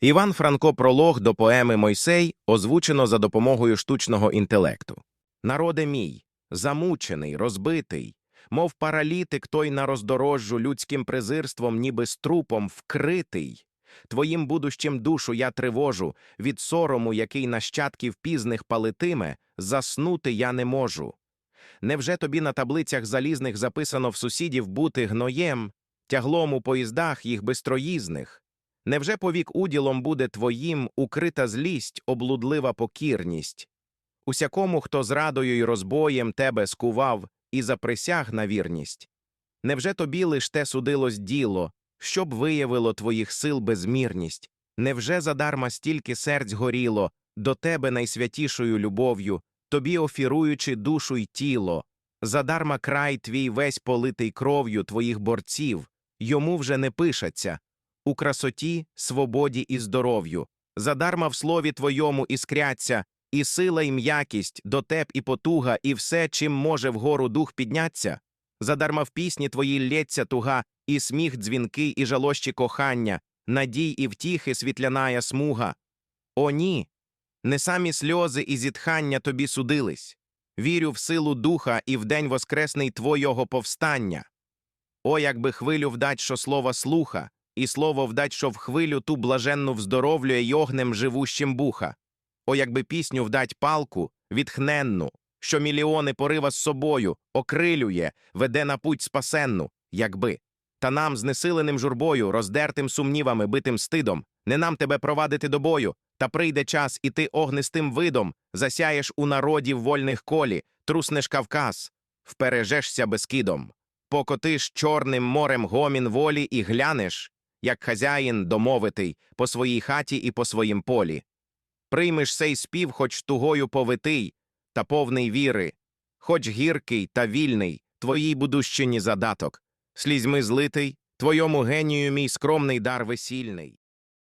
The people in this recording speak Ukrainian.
Іван Франко пролог до поеми Мойсей озвучено за допомогою штучного інтелекту. Народе мій, замучений, розбитий, мов паралітик той на роздорожжу людським презирством, ніби з трупом вкритий. Твоїм будущим душу я тривожу, від сорому, який нащадків пізних палитиме, заснути я не можу. Невже тобі на таблицях залізних записано в сусідів бути гноєм, тяглом у поїздах їх бистроїзних? Невже повік уділом буде твоїм укрита злість, облудлива покірність? Усякому, хто зрадою й розбоєм тебе скував і заприсяг на вірність? Невже тобі лиш те судилось діло, щоб виявило твоїх сил безмірність? Невже задарма стільки серць горіло до тебе найсвятішою любов'ю, тобі офіруючи душу й тіло? Задарма край твій весь политий кров'ю твоїх борців, йому вже не пишаться, у красоті, свободі і здоров'ю. Задарма в слові твоєму іскряться, і сила, і м'якість, дотеп і потуга, і все, чим може вгору дух підняться. Задарма в пісні твоїй лється туга, і сміх дзвінки, і жалощі кохання, надій і втіхи світляная смуга. О, ні! Не самі сльози і зітхання тобі судились. Вірю в силу духа і в день воскресний твого повстання. О, якби хвилю вдать, що слова слуха, і слово вдать, що в хвилю ту блаженну вздоровлює й живущим буха. О, якби пісню вдать палку, відхненну, що мільйони порива з собою, окрилює, веде на путь спасенну, якби. Та нам, знесиленим журбою, роздертим сумнівами, битим стидом, не нам тебе провадити до бою, та прийде час, і ти огнистим видом засяєш у народі в вольних колі, труснеш Кавказ, впережешся безкидом. Покотиш чорним морем гомін волі і глянеш, як хазяїн домовитий, по своїй хаті і по своїм полі. Приймеш сей спів, хоч тугою повитий, та повний віри, хоч гіркий та вільний, твоїй будущині задаток, слізьми злитий, твоєму генію мій скромний дар весільний.